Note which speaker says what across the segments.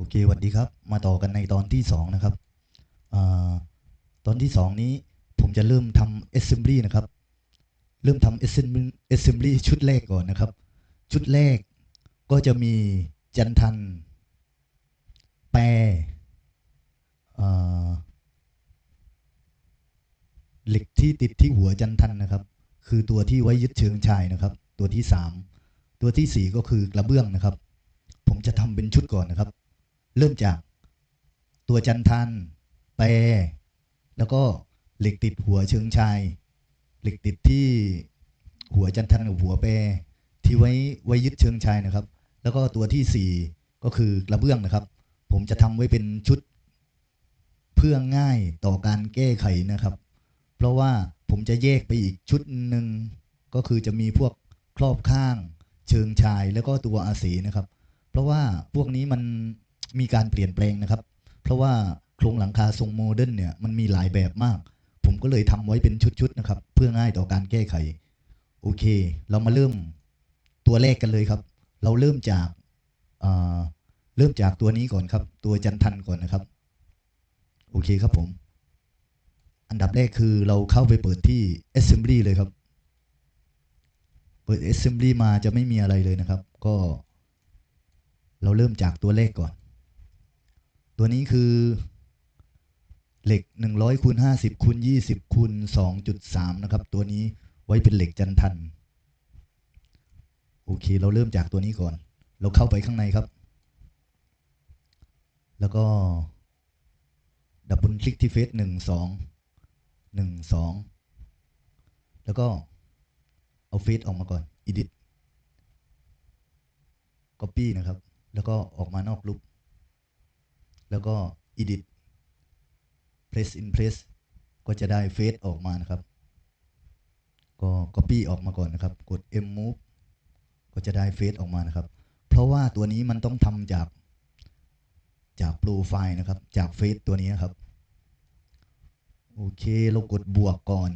Speaker 1: โอเคสวัสดีครับ มาต่อกันในตอนที่สองนะครับอตอนที่สองนี้ผมจะเริ่มทำ assembly นะครับ เริ่มทำ assembly ชุดแรกก่อนนะครับ ชุดแรกก็จะมีจันทัน แปรเหล็กที่ติดที่หัวจันทันนะครับ คือตัวที่ไว้ยึดเชิงชายนะครับ ตัวที่สามตัวที่สี่ก็คือกระเบื้องนะครับ ผมจะทำเป็นชุดก่อนนะครับ เริ่มจากตัวจันทันแปรแล้วก็เหล็กติดหัวเชิงชาย เหล็กติดที่หัวจันทันกับหัวแปรที่ไว้ไว้ยึดเชิงชายนะครับ แล้วก็ตัวที่สี่ก็คือกระเบื้องนะครับ ผมจะทำไว้เป็นชุดเพื่อง่ายต่อการแก้ไขนะครับ เพราะว่าผมจะแยกไปอีกชุดหนึ่งก็คือจะมีพวกครอบข้างเชิงชายแล้วก็ตัวอาศีนะครับ เพราะว่าพวกนี้มัน มีการเปลี่ยนแปลงนะครับ เพราะว่าโครงหลังคาทรงโมเดิร์นเนี่ยมันมีหลายแบบมาก ผมก็เลยทำไว้เป็นชุดๆนะครับ เพื่อง่ายต่อการแก้ไข โอเค เรามาเริ่มตัวแรกกันเลยครับ เราเริ่มจากาเริ่มจากตัวนี้ก่อนครับ ตัวจันทันก่อนนะครับ โอเคครับผม อันดับแรกคือเราเข้าไปเปิดที่ assembly เลยครับ เปิด assembly มาจะไม่มีอะไรเลยนะครับ ก็ เราเริ่มจากตัวเลขก่อน ตัวนี้คือเหล็ก 100คูณ50คูณ20คูณ2.3 นะครับ ตัวนี้ไว้เป็นเหล็กจันทัน โอเค เราเริ่มจากตัวนี้ก่อน เราเข้าไปข้างในครับ แล้วก็ ดับเบิลคลิกที่เฟซหนึ่งสองหนึ่งสองแล้วก็ เอาเฟซออกมาก่อน edit copy นะครับ แล้วก็ออกมานอกรูป แล้วก็ edit press in press ก็จะได้เฟซออกมานะครับ ก็ copy ออกมาก่อนนะครับ กด m move ก็จะได้เฟซออกมานะครับ เพราะว่าตัวนี้มันต้องทำจากจากโปรไฟล์นะครับ จากเฟซตัวนี้นะครับ โอเค เรากดบวกก่อน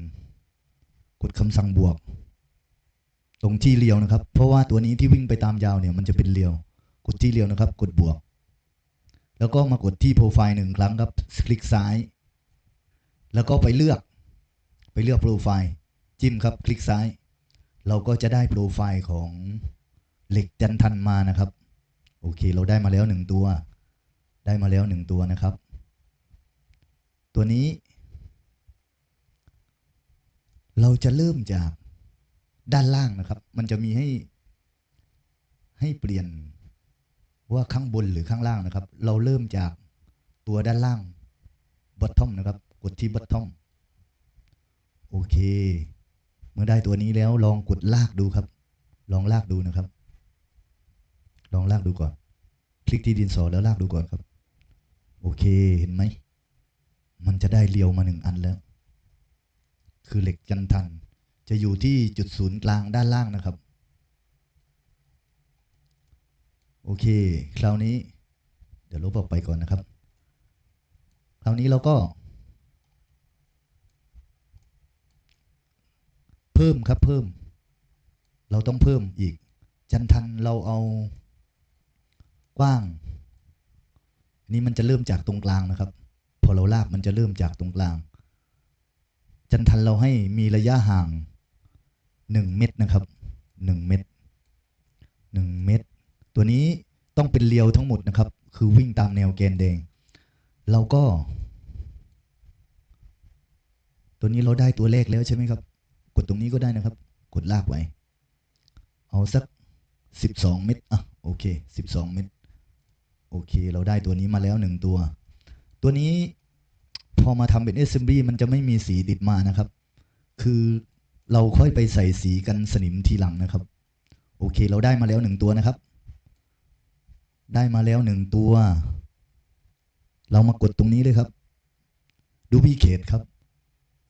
Speaker 1: กดคำสั่งบวก ตรงที่เรียวนะครับ เพราะว่าตัวนี้ที่วิ่งไปตามยาวเนี่ย มันจะเป็นเรียว กดที่เรียวนะครับ กดบวก แล้วก็มากดที่โปรไฟล์หนึ่งครั้งครับ คลิกซ้าย แล้วก็ไปเลือก ไปเลือกโปรไฟล์ จิ้มครับ คลิกซ้าย เราก็จะได้โปรไฟล์ของเหล็กจันทันมานะครับ โอเค เราได้มาแล้วหนึ่งตัว ได้มาแล้วหนึ่งตัวนะครับ ตัวนี้ เราจะเริ่มจากด้านล่างนะครับ มันจะมีให้ให้เปลี่ยน ว่าข้างบนหรือข้างล่างนะครับ เราเริ่มจากตัวด้านล่าง bottom นะครับ กดที่ bottom โอเค เมื่อได้ตัวนี้แล้วลองกดลากดูครับ ลองลากดูนะครับ ลองลากดูก่อน คลิกที่ดินสอแล้วลากดูก่อนครับ โอเคเห็นไหม มันจะได้เรียวมาหนึ่งอันแล้ว คือเหล็กจันทัน จะอยู่ที่จุดศูนย์กลางด้านล่างนะครับ โอเค คราวนี้ เดี๋ยวลบออกไปก่อนนะครับ คราวนี้เราก็ เพิ่มครับเพิ่ม เราต้องเพิ่มอีก จันทันเราเอากว้าง นี่มันจะเริ่มจากตรงกลางนะครับ พอเราลากมันจะเริ่มจากตรงกลาง จันทันเราให้มีระยะห่างหนึ่งเมตรนะครับหนึ่งเมตรหนึ่งเมตร ตัวนี้ต้องเป็นเรียวทั้งหมดนะครับ คือวิ่งตามแนวแกนแดง เราก็ ตัวนี้เราได้ตัวเลขแล้วใช่ไหมครับ กดตรงนี้ก็ได้นะครับ กดลากไว้ เอาสักสิบสองเมตรอะโอเคสิบสองเมตรโอเค เราได้ตัวนี้มาแล้วหนึ่งตัว ตัวนี้พอมาทำเป็น assembly มันจะไม่มีสีติดมานะครับ คือเราค่อยไปใส่สีกันสนิมทีหลังนะครับ โอเค เราได้มาแล้วหนึ่งตัวนะครับ ได้มาแล้วหนึ่งตัว เรามากดตรงนี้เลยครับ ดูพิเคทครับ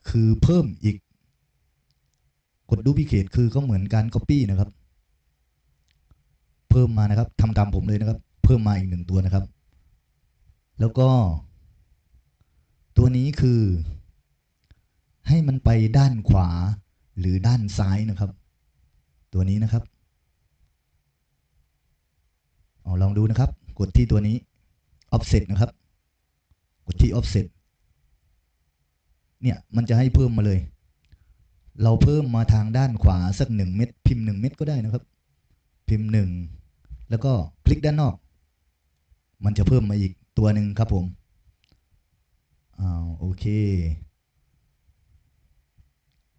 Speaker 1: คือเพิ่มอีก กดดูพิเคทคือก็เหมือนการ copy นะครับ เพิ่มมานะครับทำตามผมเลยนะครับ เพิ่มมาอีกหนึ่งตัวนะครับ แล้วก็ ตัวนี้คือ ให้มันไปด้านขวาหรือด้านซ้ายนะครับ ตัวนี้นะครับ เอาลองดูนะครับ กดที่ตัวนี้ offset นะครับ กดที่ offset เนี่ยมันจะให้เพิ่มมาเลย เราเพิ่มมาทางด้านขวาสักหนึ่งเม็ดพิมพ์หนึ่งเม็ดก็ได้นะครับ พิมพ์หนึ่งแล้วก็คลิกด้านนอก มันจะเพิ่มมาอีกตัวหนึ่งครับผมอ้าวโอเค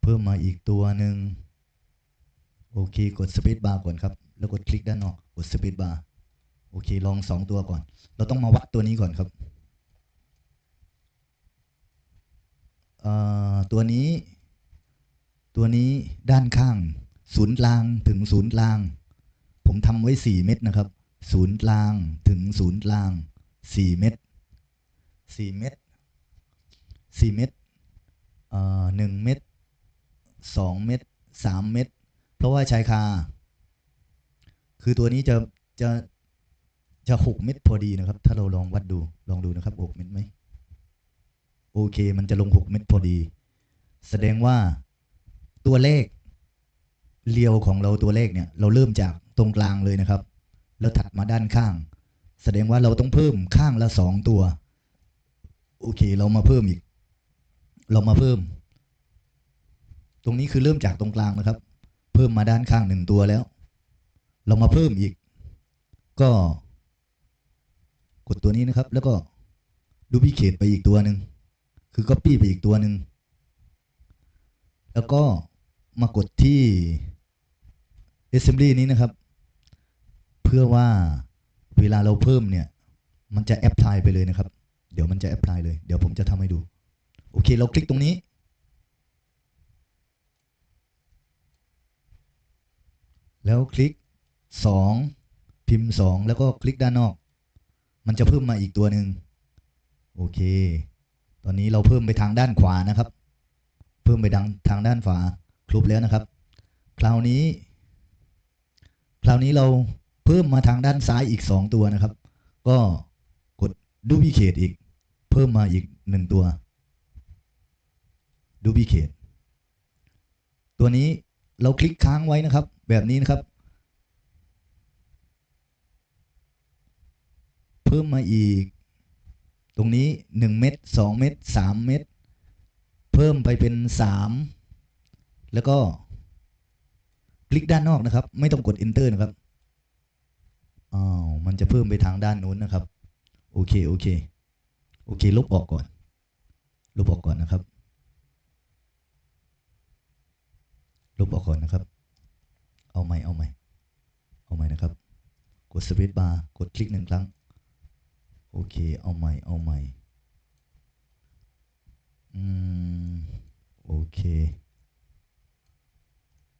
Speaker 1: เพิ่มมาอีกตัวหนึ่งโอเค กดสเปซบาร์ก่อนครับ แล้วกดคลิกด้านนอก กดสเปซบาร์ โอเค ลองสองตัวก่อน เราต้องมาวัดตัวนี้ก่อนครับตัวนี้ ตัวนี้ด้านข้าง ศูนย์กลางถึงศูนย์กลาง ผมทำไว้ 4 เม็ดนะครับ ศูนย์กลางถึงศูนย์กลาง 4 เม็ด4 เม็ด4 เม็ดหนึ่งเม็ดสองเม็ดสามเม็ดเพราะว่าชายคา คือตัวนี้จะจะ จะหกเม็ดพอดีนะครับ ถ้าเราลองวัดดูลองดูนะครับหกเม็ดไหมโอเค มันจะลงหกเม็ดพอดี แสดงว่าตัวเลขเรียวของเราตัวเลขเนี่ย เราเริ่มจากตรงกลางเลยนะครับ แล้วถัดมาด้านข้าง แสดงว่าเราต้องเพิ่มข้างละสองตัว โอเค เรามาเพิ่มอีก เรามาเพิ่ม ตรงนี้คือเริ่มจากตรงกลางนะครับ เพิ่มมาด้านข้างหนึ่งตัวแล้ว เรามาเพิ่มอีก ก็ กดตัวนี้นะครับ แล้วก็ดูพิเคตไปอีกตัวหนึ่งคือ Copy ไปอีกตัวหนึ่งแล้วก็มากดที่ Assembly นี้นะครับ เพื่อว่าเวลาเราเพิ่มเนี่ย มันจะแอปพลายไปเลยนะครับ เดี๋ยวมันจะแอปพลายเลย เดี๋ยวผมจะทำให้ดู โอเค เราคลิกตรงนี้ แล้วคลิก 2 พิมพ์ 2 แล้วก็คลิกด้านนอก มันจะเพิ่มมาอีกตัวหนึ่งโอเค ตอนนี้เราเพิ่มไปทางด้านขวานะครับ เพิ่มไปทางทางด้านขวาครบแล้วนะครับ คราวนี้ คราวนี้เราเพิ่มมาทางด้านซ้ายอีก 2 ตัวนะครับ ก็กดดูพิเคตอีก เพิ่มมาอีก 1 ตัวดูพิเคตตัวนี้เราคลิกค้างไว้นะครับ แบบนี้นะครับ พิ่มมาอีก ตรงนี้ 1 เม็ด2เม็ด3เม็ดเพิ่มไปเป็น 3 แล้วก็คลิกด้านนอกนะครับ ไม่ต้องกด enter นะครับอ้าวมันจะเพิ่มไปทางด้านนู้นนะครับ โอเค โอเค โอเค ลบออกก่อน ลบออกก่อนนะครับ ลบออกก่อนนะครับ เอาใหม่ เอาใหม่ เอาใหม่นะครับ กดสเปซบาร์ กดคลิกหนึ่งครั้ง โอเค เอาใหม่ เอาใหม่ อืม โอเค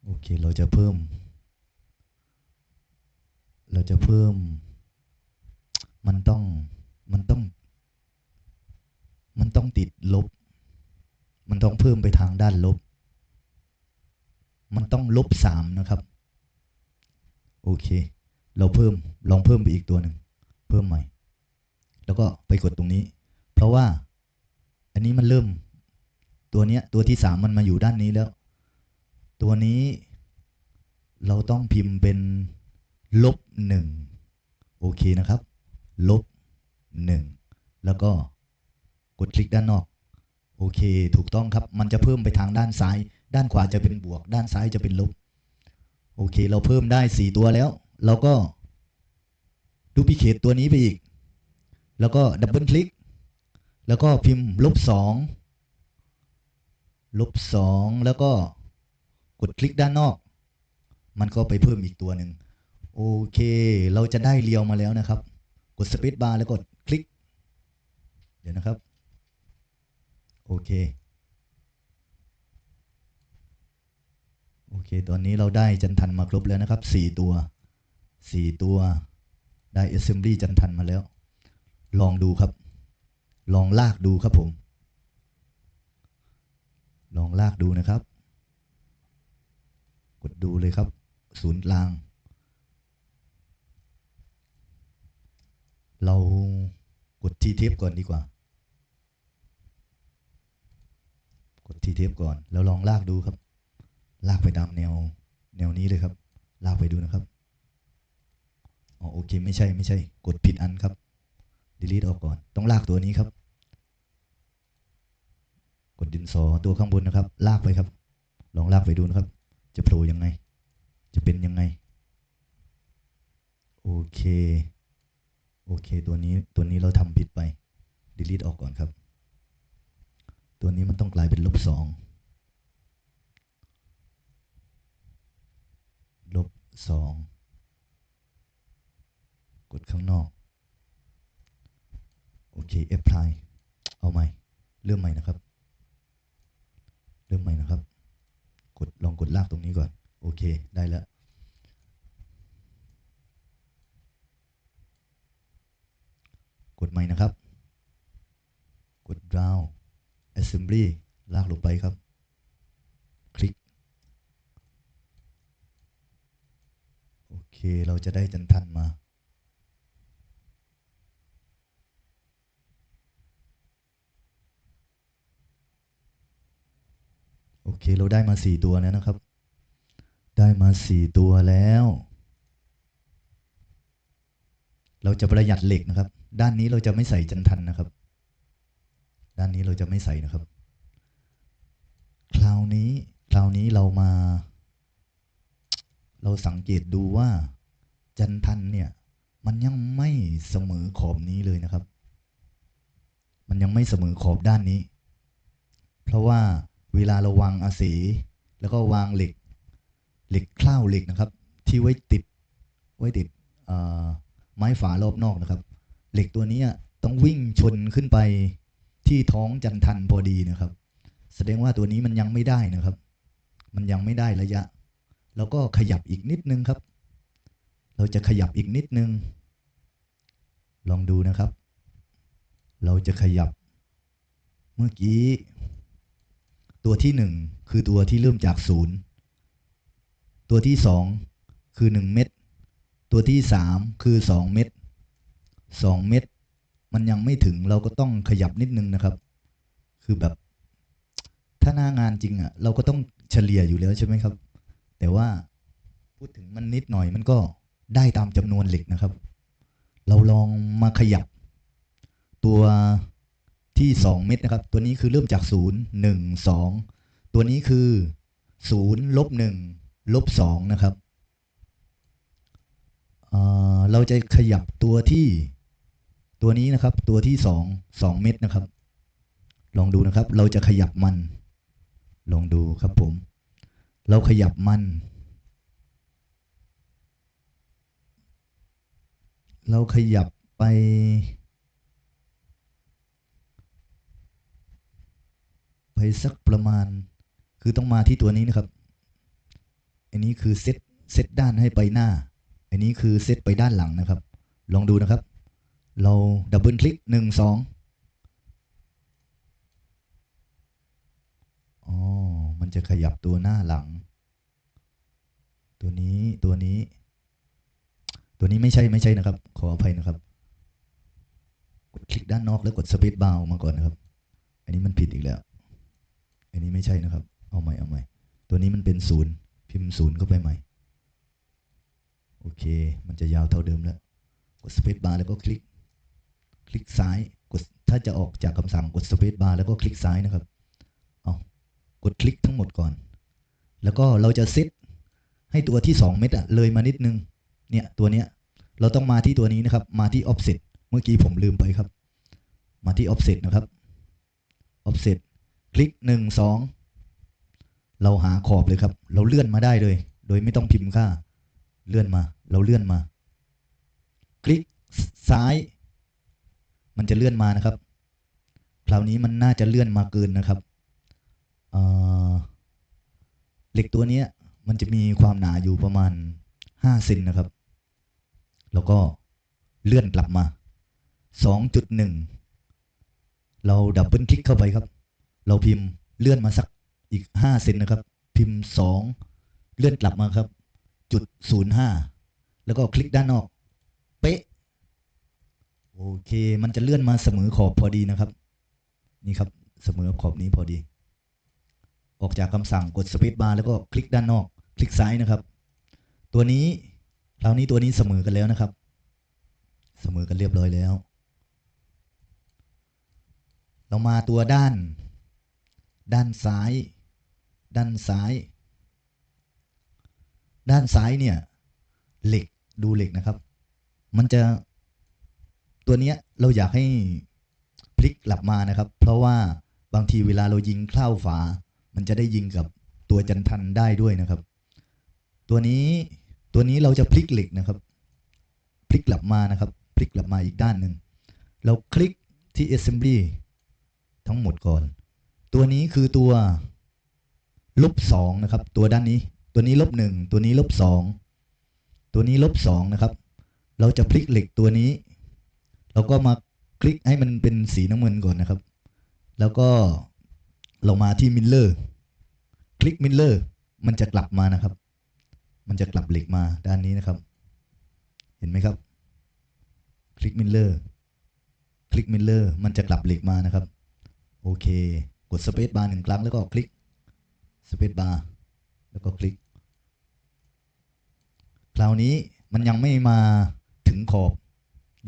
Speaker 1: โอเค เราจะเพิ่ม เราจะเพิ่ม มันต้อง มันต้อง มันต้องติดลบ มันต้องเพิ่มไปทางด้านลบ มันต้องลบสามนะครับ โอเค เราเพิ่ม ลองเพิ่มไปอีกตัวหนึ่ง เพิ่มใหม่ แล้วก็ไปกดตรงนี้ เพราะว่าอันนี้มันเริ่มตัวเนี้ยตัวที่สามมันมาอยู่ด้านนี้แล้ว ตัวนี้เราต้องพิมพ์เป็นลบหนึ่งโอเคนะครับ ลบหนึ่งแล้วก็กดคลิกด้านนอก โอเค ถูกต้องครับ มันจะเพิ่มไปทางด้านซ้าย ด้านขวาจะเป็นบวก ด้านซ้ายจะเป็นลบ โอเค เราเพิ่มได้สี่ตัวแล้ว เราก็ดูพิเคตตัวนี้ไปอีก แล้วก็ดับเบิลคลิก แล้วก็พิมพ์ลบสองลบสองแล้วก็กดคลิกด้านนอก มันก็ไปเพิ่มอีกตัวหนึ่งโอเค เราจะได้เรียวมาแล้วนะครับ กดสเปซบาร์แล้วกดคลิก เดี๋ยวนะครับ โอเค โอเค ตอนนี้เราได้จันทันมาครบแล้วนะครับสี่ตัวสี่ตัว ได้ assembly จันทันมาแล้ว ลองดูครับ ลองลากดูครับผม ลองลากดูนะครับ กดดูเลยครับ ศูนย์กลาง เรากดทีเทปก่อนดีกว่า กดทีเทปก่อน แล้วลองลากดูครับ ลากไปตามแนวแนวนี้เลยครับ ลากไปดูนะครับอ๋อโอเค ไม่ใช่ไม่ใช่ กดผิดอันครับ delete ออกก่อน ต้องลากตัวนี้ครับ กดดินสอตัวข้างบนนะครับ ลากไปครับ ลองลากไปดูนะครับ จะโผล่ยังไง จะเป็นยังไง โอเค โอเค ตัวนี้ ตัวนี้เราทำผิดไป delete ออกก่อนครับ ตัวนี้มันต้องกลายเป็นลบสองลบสองกดข้างนอก โอเค apply เอาใหม่ เริ่มใหม่นะครับ เริ่มใหม่นะครับ กดลองกดลากตรงนี้ก่อน โอเค ได้แล้วกดใหม่นะครับ กด draw assembly ลากลงไปครับ คลิก โอเค เราจะได้จันทันมา โอเค เราได้มาสี่ตัวแล้วนะครับ ได้มาสี่ตัวแล้ว เราจะประหยัดเหล็กนะครับ ด้านนี้เราจะไม่ใส่จันทันนะครับ ด้านนี้เราจะไม่ใส่นะครับ คราวนี้คราวนี้เรามา เราสังเกตดูว่า จันทันเนี่ย มันยังไม่เสมอขอบนี้เลยนะครับ มันยังไม่เสมอขอบด้านนี้ เพราะว่า เวลาเราวางอาศีแล้วก็วางเหล็ก เหล็กคล้าวเหล็กนะครับ ที่ไว้ติดไว้ติดไม้ฝารอบนอกนะครับ เหล็กตัวนี้ต้องวิ่งชนขึ้นไปที่ท้องจันทันพอดีนะครับ แสดงว่าตัวนี้มันยังไม่ได้นะครับ มันยังไม่ได้ระยะ แล้วก็ขยับอีกนิดนึงครับ เราจะขยับอีกนิดนึง ลองดูนะครับ เราจะขยับ เมื่อกี้ ตัวที่หนึ่งคือตัวที่เริ่มจากศูนย์ตัวที่สองคือหนึ่งเม็ดตัวที่สามคือสองเม็ดสองเม็ดมันยังไม่ถึงเราก็ต้องขยับนิดนึงนะครับ คือแบบ ถ้าหน้างานจริงอะ เราก็ต้องเฉลี่ยอยู่แล้วใช่ไหมครับ แต่ว่าพูดถึงมันนิดหน่อยมันก็ได้ตามจำนวนเหล็กนะครับ เราลองมาขยับ ตัว ที่ 2 เม็ดนะครับ ตัวนี้คือเริ่มจาก 0 1 2 ตัวนี้คือ 0 ลบ 1 ลบ 2 นะครับเเราจะขยับตัวที่ตัวนี้นะครับ ตัวที่ 2 2 เม็ดนะครับ ลองดูนะครับ เราจะขยับมัน ลองดูครับผม เราขยับมัน เราขยับไป ไปสักประมาณ คือต้องมาที่ตัวนี้นะครับ อันนี้คือเซตเซตด้านให้ไปหน้า อันนี้คือเซตไปด้านหลังนะครับ ลองดูนะครับ เราดับเบิลคลิกหนึ่งสองอ๋อ มันจะขยับตัวหน้าหลัง ตัวนี้ตัวนี้ ตัวนี้ไม่ใช่ไม่ใช่นะครับ ขออภัยนะครับ กดคลิกด้านนอกแล้วกดสเปซบาร์มาก่อนนะครับ อันนี้มันผิดอีกแล้ว อันนี้ไม่ใช่นะครับ เอาใหม่เอาใหม่ ตัวนี้มันเป็นศูนย์พิมพ์ศูนย์เข้าไปใหม่ โอเค มันจะยาวเท่าเดิมแล้ว กดสเปซบาร์แล้วก็คลิก คลิกซ้าย กด ถ้าจะออกจากคำสั่งกดสเปซบาร์แล้วก็คลิกซ้ายนะครับ เอากดคลิกทั้งหมดก่อน แล้วก็เราจะเซตให้ตัวที่ 2 เม็ดอะเลยมานิดนึง เนี่ยตัวเนี้ย เราต้องมาที่ตัวนี้นะครับ มาที่ offset เมื่อกี้ผมลืมไปครับ มาที่ offset นะครับ offset คลิกหนึ่งสองเราหาขอบเลยครับ เราเลื่อนมาได้เลย โดยไม่ต้องพิมพ์ค่า เลื่อนมา เราเลื่อนมา คลิกซ้าย มันจะเลื่อนมานะครับ คราวนี้มันน่าจะเลื่อนมาเกินนะครับเเหล็กตัวนี้มันจะมีความหนาอยู่ประมาณ5เซนนะครับ แล้วก็เลื่อนกลับมา 2.1 เราดับเบิลคลิกเข้าไปครับ เราพิมพ์เลื่อนมาสักอีก5เซนนะครับ พิมพ์2เลื่อนกลับมาครับ จุด05แล้วก็คลิกด้านนอก เป๊ะ โอเค มันจะเลื่อนมาเสมอขอบพอดีนะครับ นี่ครับเสมอขอบนี้พอดี ออกจากคำสั่งกดสเปซบาร์แล้วก็คลิกด้านนอก คลิกซ้ายนะครับ ตัวนี้คราวนี้ตัวนี้เสมอกันแล้วนะครับ เสมอกันเรียบร้อยแล้ว เรามาตัวด้าน ด้านซ้าย ด้านซ้าย ด้านซ้ายเนี่ย เหล็กดูเหล็กนะครับ มันจะตัวเนี้ยเราอยากให้พลิกกลับมานะครับ เพราะว่าบางทีเวลาเรายิงเข้าฝา มันจะได้ยิงกับตัวจันทันได้ด้วยนะครับ ตัวนี้ตัวนี้เราจะพลิกเหล็กนะครับ พลิกกลับมานะครับ พลิกกลับมาอีกด้านหนึ่งเราคลิกที่ assembly ทั้งหมดก่อน ตัวนี้คือตัวลบสองนะครับ ตัวด้านนี้ ตัวนี้ลบหนึ่งตัวนี้ลบสองตัวนี้ลบสองนะครับ เราจะพลิกเหล็กตัวนี้ เราก็มาคลิกให้มันเป็นสีน้ำเงินก่อนนะครับ แล้วก็เรามาที่มิลเลอร์คลิกมิลเลอร์มันจะกลับมานะครับ มันจะกลับเหล็กมาด้านนี้นะครับ เห็นไหมครับ คลิกมิลเลอร์คลิกมิลเลอร์มันจะกลับเหล็กมานะครับ โอเค กดสเปซบาร์หนึ่งครั้งแล้วก็คลิกสเปซบาร์แล้วก็คลิก คราวนี้มันยังไม่มาถึงขอบ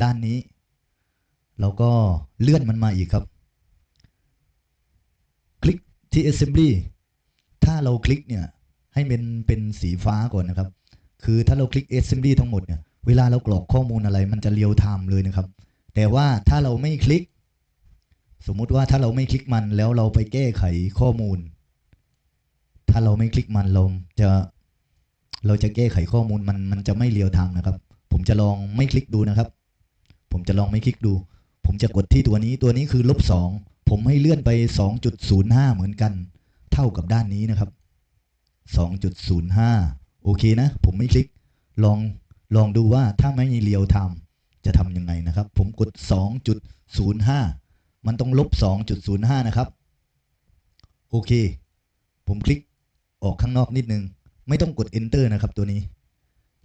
Speaker 1: ด้านนี้เราก็เลื่อนมันมาอีกครับ คลิกที่ assembly ถ้าเราคลิกเนี่ยให้เป็นเป็นสีฟ้าก่อนนะครับ คือถ้าเราคลิก assembly ทั้งหมดเนี่ยเวลาเรากรอกข้อมูลอะไรมันจะเรียวไทม์เลยนะครับ แต่ว่าถ้าเราไม่คลิก สมมุติว่าถ้าเราไม่คลิกมันแล้วเราไปแก้ไขข้อมูล ถ้าเราไม่คลิกมันเราจะเราจะแก้ไขข้อมูลมันมันจะไม่เรียวทม์นะครับ ผมจะลองไม่คลิกดูนะครับ ผมจะลองไม่คลิกดู ผมจะกดที่ตัวนี้ตัวนี้คือลบสองผมให้เลื่อนไป 2.05 เหมือนกัน เท่ากับด้านนี้นะครับ 2.05 โอเคนะ ผมไม่คลิกลองลองดูว่าถ้าไม่เรียวทม์จะทำยังไงนะครับ ผมกด 2.05 มันต้องลบ 2.05 นะครับ โอเค ผมคลิกออกข้างนอกนิดนึง ไม่ต้องกด enter นะครับตัวนี้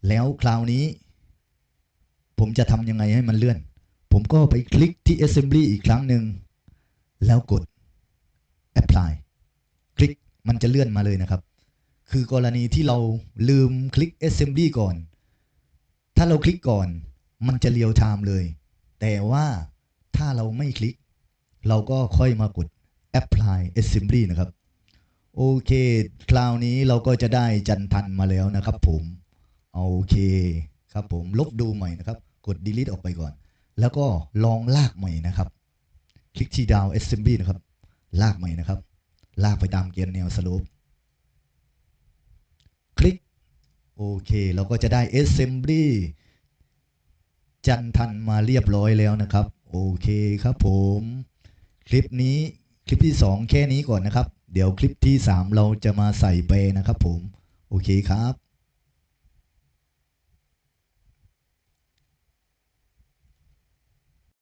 Speaker 1: แล้วคราวนี้ ผมจะทำยังไงให้มันเลื่อน ผมก็ไปคลิกที่ assembly อีกครั้งหนึ่ง แล้วกด apply คลิกมันจะเลื่อนมาเลยนะครับ คือกรณีที่เราลืมคลิก assembly ก่อน ถ้าเราคลิกก่อน มันจะเรียวไทม์เลย แต่ว่าถ้าเราไม่คลิก เราก็ค่อยมากด apply assembly นะครับ โอเค คราวนี้เราก็จะได้จันทันมาแล้วนะครับผมโอเคครับผมลบดูใหม่นะครับ กด delete ออกไปก่อน แล้วก็ลองลากใหม่นะครับ คลิกที่ดาว assembly นะครับ ลากใหม่นะครับ ลากไปตามเกียร์แนวสโลปคลิก โอเคเราก็จะได้ assembly จันทันมาเรียบร้อยแล้วนะครับ โอเคครับผม คลิปนี้คลิปที่ 2 แค่นี้ก่อนนะครับ เดี๋ยวคลิปที่ 3 เราจะมาใส่เปนะครับผม โอเคครับ